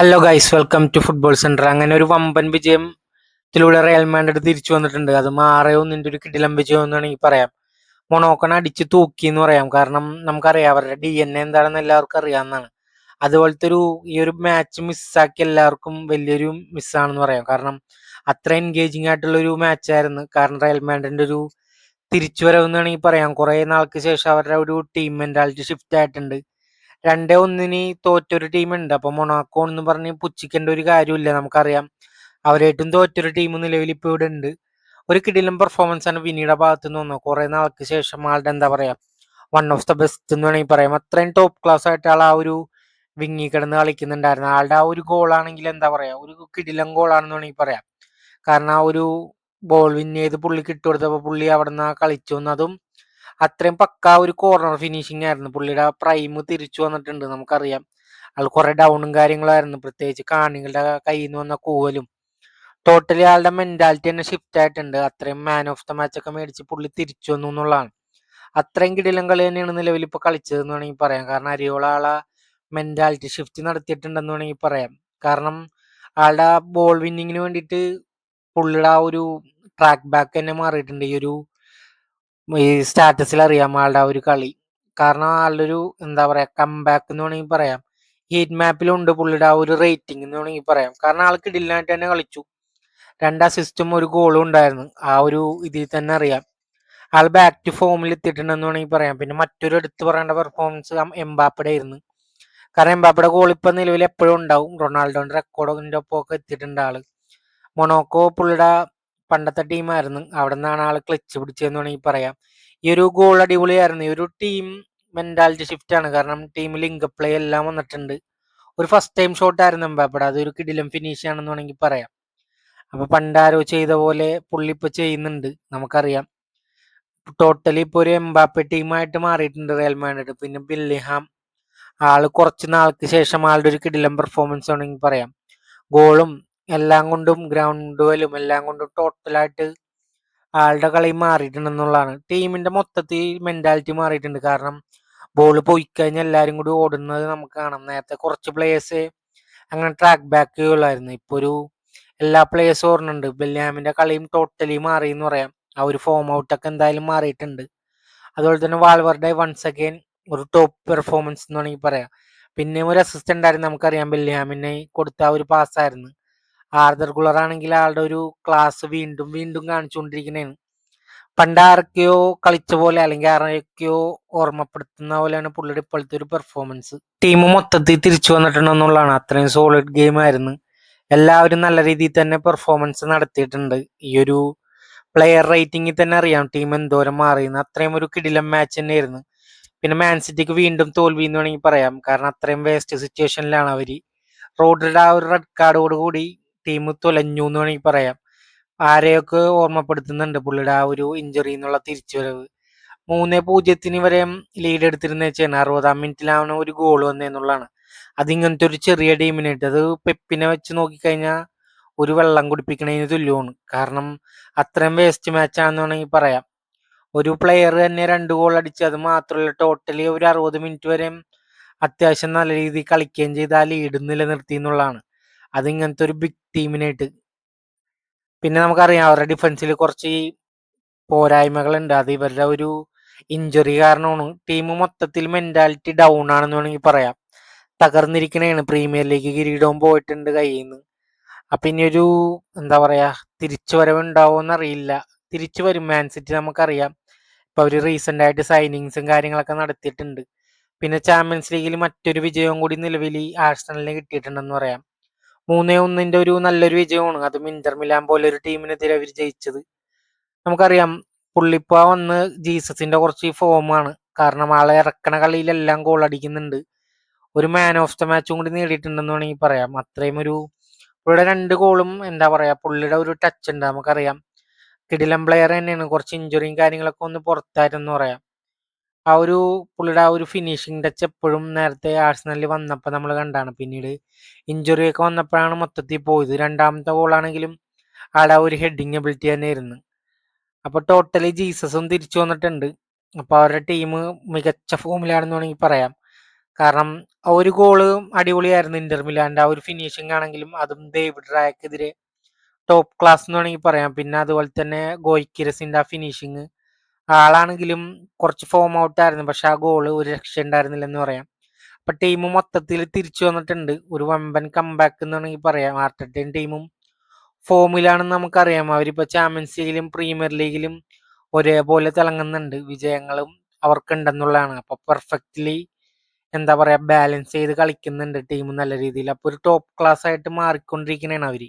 Hello guys welcome to football centre അങ്ങനെ ഒരു വമ്പൻ വിജയത്തിലൂടെ റയൽ മാൻഡ്രിഡ് തിരിച്ചു വന്നിട്ടുണ്ട്. അത് മാറേ ഒന്നിന്റെ ഒരു കിടിലം വിജയം എന്ന് വേണമെങ്കിൽ പറയാം. മൊണോക്കൺ അടിച്ച് തൂക്കി എന്ന് പറയാം. കാരണം നമുക്കറിയാം അവരുടെ ഡി എൻ എ എന്താണെന്ന് എല്ലാവർക്കും അറിയാവുന്നതാണ്. അതുപോലത്തെ ഒരു ഈ ഒരു മാച്ച് മിസ്സാക്കി എല്ലാവർക്കും വലിയൊരു മിസ്സാണെന്ന് പറയാം. കാരണം അത്ര എൻഗേജിങ് ആയിട്ടുള്ള ഒരു മാച്ചായിരുന്നു കാരണം റയൽ മാൻഡ്രിഡിന്റെ ഒരു തിരിച്ചുവരവ് എന്ന് വേണമെങ്കിൽ പറയാം. കുറെ നാൾക്ക് ശേഷം അവരുടെ ഒരു ടീം മെന്റാലിറ്റി ഷിഫ്റ്റ് ആയിട്ടുണ്ട്. രണ്ടേ ഒന്നിന് തോറ്റൊരു ടീമുണ്ട് അപ്പൊ മൊണാക്കോ എന്ന് പറഞ്ഞ് പുച്ഛിക്കേണ്ട ഒരു കാര്യമില്ല നമുക്കറിയാം. അവരായിട്ടും തോറ്റൊരു ടീം നിലവിൽ ഇപ്പോൾ ഇവിടെ ഉണ്ട് ഒരു കിടിലം പെർഫോമൻസ് ആണ് വിനിയുടെ ഭാഗത്ത് നിന്ന് വന്നത്. കുറെ നാൾക്ക് ശേഷം ആളുടെ എന്താ പറയാ വൺ ഓഫ് ദ ബെസ്റ്റ് എന്ന് വേണമെങ്കിൽ പറയാം. അത്രയും ടോപ്പ് ക്ലാസ് ആയിട്ട് ആൾ ആ ഒരു വിങ്ങി കിടന്ന് കളിക്കുന്നുണ്ടായിരുന്നു. ആളുടെ ആ ഒരു ഗോളാണെങ്കിൽ എന്താ പറയാ ഒരു കിടിലം ഗോളാണെന്ന് വേണമെങ്കിൽ പറയാം. കാരണം ആ ഒരു ബോൾ വിൻ ചെയ്ത് പുള്ളിക്ക് ഇട്ട് കൊടുത്തപ്പോൾ പുള്ളി അവിടെ നിന്ന് കളിച്ചു. എന്നതും അത്രയും പക്ക ഒരു കോർണർ ഫിനിഷിംഗ് ആയിരുന്നു. പുള്ളിയുടെ പ്രൈം തിരിച്ചു വന്നിട്ടുണ്ട് നമുക്കറിയാം. ആൾ കുറെ ഡൗണും കാര്യങ്ങളായിരുന്നു. പ്രത്യേകിച്ച് കാണികളുടെ കയ്യിൽ നിന്ന് വന്ന കൂവലും. ടോട്ടലി ആളുടെ മെന്റാലിറ്റി തന്നെ ഷിഫ്റ്റ് ആയിട്ടുണ്ട്. അത്രയും മാൻ ഓഫ് ദ മാച്ച് ഒക്കെ മേടിച്ച് പുള്ളി തിരിച്ചു വന്നു എന്നുള്ളതാണ്. അത്രയും കിടിലം കളി തന്നെയാണ് നിലവിൽ ഇപ്പൊ കളിച്ചതെന്ന് വേണമെങ്കിൽ പറയാം. കാരണം അരിയോള ആളെ മെന്റാലിറ്റി ഷിഫ്റ്റ് നടത്തിയിട്ടുണ്ടെന്ന് വേണമെങ്കിൽ പറയാം. കാരണം ആളുടെ ബോൾ വിന്നിങ്ങിന് വേണ്ടിയിട്ട് പുള്ളിയുടെ ആ ഒരു ട്രാക്ക് ബാക്ക് തന്നെ മാറിയിട്ടുണ്ട്. ഈ ഒരു ഈ സ്റ്റാറ്റസിൽ അറിയാം ആളുടെ ആ ഒരു കളി. കാരണം ആളുടെ ഒരു എന്താ പറയാ കംബാക്ക് എന്ന് വേണമെങ്കിൽ പറയാം. ഹീറ്റ് മാപ്പിലുണ്ട് പുള്ളിയുടെ ആ ഒരു റേറ്റിംഗ് എന്ന് വേണമെങ്കിൽ പറയാം. കാരണം ആൾക്ക് ഇടില്ലായിട്ട് തന്നെ കളിച്ചു. രണ്ടാ സിസ്റ്റം ഒരു ഗോളും ഉണ്ടായിരുന്നു. ആ ഒരു ഇതിൽ തന്നെ അറിയാം. ആൾ ബാക്ക് ടു ഫോമിൽ എത്തിയിട്ടുണ്ടെന്ന് വേണമെങ്കിൽ പറയാം. പിന്നെ മറ്റൊരു എടുത്തു പറയേണ്ട പെർഫോമൻസ് എംബാപ്പയുടെ ആയിരുന്നു. കാരണം എംബാപ്പയുടെ ഗോൾ ഇപ്പൊ നിലവിൽ എപ്പോഴും ഉണ്ടാവും. റൊണാൾഡോന്റെ റെക്കോർഡിന്റെ ഒപ്പം ഒക്കെ എത്തിയിട്ടുണ്ട് ആൾ. മൊണോക്കോ പുള്ളിയുടെ പണ്ടത്തെ ടീമായിരുന്നു അവിടെ നിന്നാണ് ആൾ ക്ലച്ച് പിടിച്ചതെന്ന് വേണമെങ്കിൽ പറയാം. ഈ ഒരു ഗോൾ അടിപൊളിയായിരുന്നു. ഈ ഒരു ടീം മെന്റാലിറ്റി ഷിഫ്റ്റ് ആണ്. കാരണം ടീം ലിങ്ക് പ്ലേ എല്ലാം വന്നിട്ടുണ്ട്. ഒരു ഫസ്റ്റ് ടൈം ഷോട്ട് ആയിരുന്നു എംബാപ്പയുടെ അതൊരു കിടിലം ഫിനിഷ് ആണെന്ന് വേണമെങ്കിൽ പറയാം. അപ്പൊ പണ്ടാരോ ചെയ്ത പോലെ പുള്ളി ഇപ്പൊ ചെയ്യുന്നുണ്ട്. നമുക്കറിയാം. ടോട്ടലി ഇപ്പൊ ഒരു എംബാപ്പ ടീമായിട്ട് മാറിയിട്ടുണ്ട് റയൽ മാൻഡ്രിഡ് പിന്നെ ബില്ലിഹാം ആൾ കുറച്ച് നാൾക്ക് ശേഷം ആളുടെ ഒരു കിടിലം പെർഫോമൻസ് ആണെങ്കിൽ പറയാം. ഗോളും എല്ലാം കൊണ്ടും ഗ്രൗണ്ട് വലും എല്ലാം കൊണ്ടും ടോട്ടലായിട്ട് ആളുടെ കളി മാറിയിട്ടുണ്ടെന്നുള്ളതാണ്. ടീമിന്റെ മൊത്തത്തിൽ മെന്റാലിറ്റി മാറിയിട്ടുണ്ട്. കാരണം ബോൾ പോയി കഴിഞ്ഞാൽ എല്ലാവരും കൂടി ഓടുന്നത് നമുക്ക് കാണാം. നേരത്തെ കുറച്ച് പ്ലേയേഴ്സ് അങ്ങനെ ട്രാക്ക് ബാക്ക് ഉള്ളായിരുന്നു. ഇപ്പൊ ഒരു എല്ലാ പ്ലേയേഴ്സും ഓടുന്നുണ്ട്. ബെല്യാമിന്റെ കളിയും ടോട്ടലി മാറി എന്ന് പറയാം. ആ ഒരു ഫോം ഔട്ട് ഒക്കെ എന്തായാലും മാറിയിട്ടുണ്ട്. അതുപോലെ തന്നെ വാൾവറുടെ വൺസ് അഗൈൻ ഒരു ടോപ്പ് പെർഫോമൻസ് എന്ന് വേണമെങ്കിൽ പറയാം. പിന്നെ ഒരു അസിസ്റ്റന്റ് ആയിരുന്നു നമുക്കറിയാം. ബെല്യാമിനെ കൊടുത്ത ആ ഒരു പാസ്സായിരുന്നു ആർദർ ഗുളർ ആണെങ്കിൽ ആളുടെ ഒരു ക്ലാസ് വീണ്ടും വീണ്ടും കാണിച്ചുകൊണ്ടിരിക്കുന്നതാണ്. പണ്ട് ആരൊക്കെയോ കളിച്ച പോലെ അല്ലെങ്കിൽ ആരൊക്കെയോ ഓർമ്മപ്പെടുത്തുന്ന പോലെയാണ് പുള്ളിയുടെ ഇപ്പോഴത്തെ ഒരു പെർഫോമൻസ് ടീം മൊത്തത്തിൽ തിരിച്ചു വന്നിട്ടുണ്ടെന്നുള്ളതാണ് അത്രയും സോളിഡ് ഗെയിം ആയിരുന്നു. എല്ലാവരും നല്ല രീതിയിൽ തന്നെ പെർഫോമൻസ് നടത്തിയിട്ടുണ്ട്. ഈ ഒരു പ്ലെയർ റേറ്റിംഗിൽ തന്നെ അറിയാം ടീം എന്തോരം മാറിയെന്ന്. അത്രയും ഒരു കിടിലം മാച്ച് തന്നെയായിരുന്നു. പിന്നെ മാൻ സിറ്റിക്ക് വീണ്ടും തോൽവി എന്ന് വേണമെങ്കിൽ പറയാം. കാരണം അത്രയും വേസ്റ്റ് സിറ്റുവേഷനിലാണ് അവർ റോഡ്രിയുടെ ആ ഒരു റെഡ് കാർഡോട് കൂടി ടീം തുലഞ്ഞു എന്ന് വേണമെങ്കിൽ പറയാം. ആരെയൊക്കെ ഓർമ്മപ്പെടുത്തുന്നുണ്ട് പുള്ളിയുടെ ആ ഒരു ഇഞ്ചുറി എന്നുള്ള തിരിച്ചുവരവ്? മൂന്ന് പൂജ്യത്തിന് വരെ ലീഡ് എടുത്തിരുന്ന വെച്ചാണ് അറുപതാം മിനിറ്റിലാണ് ഒരു ഗോൾ വന്നതെന്നുള്ളതാണ് അതിങ്ങനത്തെ ഒരു ചെറിയ ടീമിനായിട്ട് അത് പെപ്പിനെ വെച്ച് നോക്കിക്കഴിഞ്ഞാൽ ഒരു വെള്ളം കുടിപ്പിക്കണതിന് തുല്യമാണ്. കാരണം അത്രയും വേസ്റ്റ് മാച്ചാണെന്ന് വേണമെങ്കിൽ പറയാം. ഒരു പ്ലെയർ തന്നെ രണ്ട് ഗോൾ അടിച്ച് അത് മാത്രമല്ല ടോട്ടലി ഒരു അറുപത് മിനിറ്റ് വരെ അത്യാവശ്യം നല്ല രീതിയിൽ കളിക്കുകയും ചെയ്ത് ആ ലീഡ് നിലനിർത്തി എന്നുള്ളതാണ്. അത് ഇങ്ങനത്തെ ഒരു ബിഗ് ടീമിനായിട്ട് പിന്നെ നമുക്കറിയാം അവരുടെ ഡിഫൻസിൽ കുറച്ച് പോരായ്മകളുണ്ട്. അത് ഇവരുടെ ഒരു ഇഞ്ചുറി കാരണമാണ്. ടീം മൊത്തത്തിൽ മെന്റാലിറ്റി ഡൗൺ ആണെന്ന് വേണമെങ്കിൽ പറയാം. തകർന്നിരിക്കണേണ്. പ്രീമിയർ ലീഗ് കിരീടവും പോയിട്ടുണ്ട് കയ്യിൽ നിന്ന് അപ്പൊ ഇനി ഒരു എന്താ പറയാ തിരിച്ചു വരവ് ഉണ്ടാവുമെന്ന് അറിയില്ല തിരിച്ചു വരും. മാൻ സിറ്റി നമുക്കറിയാം. ഇപ്പൊ അവർ റീസെന്റ് ആയിട്ട് സൈനിങ്സും കാര്യങ്ങളൊക്കെ നടത്തിയിട്ടുണ്ട്. പിന്നെ ചാമ്പ്യൻസ് ലീഗിൽ മറ്റൊരു വിജയവും കൂടി നിലവിൽ ആഴ്സണലിന് കിട്ടിയിട്ടുണ്ടെന്ന് പറയാം. മൂന്നേ ഒന്നിന്റെ ഒരു നല്ലൊരു വിജയമാണ്. അത് ഇന്റർ മിലാൻ പോലെ ഒരു ടീമിനെതിരെ അവർ ജയിച്ചത്. നമുക്കറിയാം പുള്ളിപ്പ വന്ന് ജീസസിന്റെ കുറച്ച് ഫോമാണ് കാരണം ആളെ ഇറക്കണ കളിയിലെല്ലാം ഗോൾ അടിക്കുന്നുണ്ട്. ഒരു മാൻ ഓഫ് ദ മാച്ചും കൂടി നേടിയിട്ടുണ്ടെന്ന് വേണമെങ്കിൽ പറയാം. അത്രയും ഒരു പുള്ളിയുടെ രണ്ട് ഗോളും എന്താ പറയാ പുള്ളിയുടെ ഒരു ടച്ച് ഉണ്ട്. നമുക്കറിയാം കിടിലം പ്ലെയർ തന്നെയാണ്. കുറച്ച് ഇഞ്ചുറിയും കാര്യങ്ങളൊക്കെ ഒന്ന് പുറത്തായിരുന്നു പറയാം. ആ ഒരു പുള്ളിയുടെ ആ ഒരു ഫിനിഷിംഗ് ടച്ച് എപ്പോഴും നേരത്തെ ആഴ്സണലിൽ വന്നപ്പോൾ നമ്മൾ കണ്ടാണ്. പിന്നീട് ഇഞ്ചുറി ഒക്കെ വന്നപ്പോഴാണ് മൊത്തത്തിൽ പോയത്. രണ്ടാമത്തെ ഗോളാണെങ്കിലും ആടെ ഒരു ഹെഡിങ് എബിലിറ്റി തന്നെയായിരുന്നു. അപ്പോൾ ടോട്ടലി ജീസസും തിരിച്ചു വന്നിട്ടുണ്ട്. അപ്പോൾ അവരുടെ ടീം മികച്ച ഫോമിലാണെന്ന് വേണമെങ്കിൽ പറയാം. കാരണം ആ ഒരു ഗോൾ അടിപൊളിയായിരുന്നു ഇന്റർ മിലാന്റെ. ആ ഒരു ഫിനിഷിംഗ് ആണെങ്കിലും അതും ഡേവിഡ് റായക്കെതിരെ ടോപ്പ് ക്ലാസ് എന്ന് വേണമെങ്കിൽ പറയാം. പിന്നെ അതുപോലെ തന്നെ ഗോയ്ക്കിരസിന്റെ ആ ഫിനിഷിങ് ആളാണെങ്കിലും കുറച്ച് ഫോം ഔട്ട് ആയിരുന്നു. പക്ഷെ ആ ഗോൾ ഒരു രക്ഷ ഉണ്ടായിരുന്നില്ല എന്ന് പറയാം. അപ്പൊ ടീം മൊത്തത്തിൽ തിരിച്ചു വന്നിട്ടുണ്ട്. ഒരു വമ്പൻ കംബാക്ക് എന്ന് വേണമെങ്കിൽ പറയാം. ആർട്ടറ്റയും ടീമും ഫോമിലാണെന്ന് നമുക്കറിയാം. അവരിപ്പോ ചാമ്പ്യൻസ് ലീഗിലും പ്രീമിയർ ലീഗിലും ഒരേപോലെ തിളങ്ങുന്നുണ്ട്. വിജയങ്ങളും അവർക്കുണ്ടെന്നുള്ളതാണ്. അപ്പൊ പെർഫെക്റ്റ്ലി എന്താ പറയാ ബാലൻസ് ചെയ്ത് കളിക്കുന്നുണ്ട്. ടീം നല്ല രീതിയിൽ. അപ്പൊ ഒരു ടോപ്പ് ക്ലാസ് ആയിട്ട് മാറിക്കൊണ്ടിരിക്കുന്നതാണ് അവർ.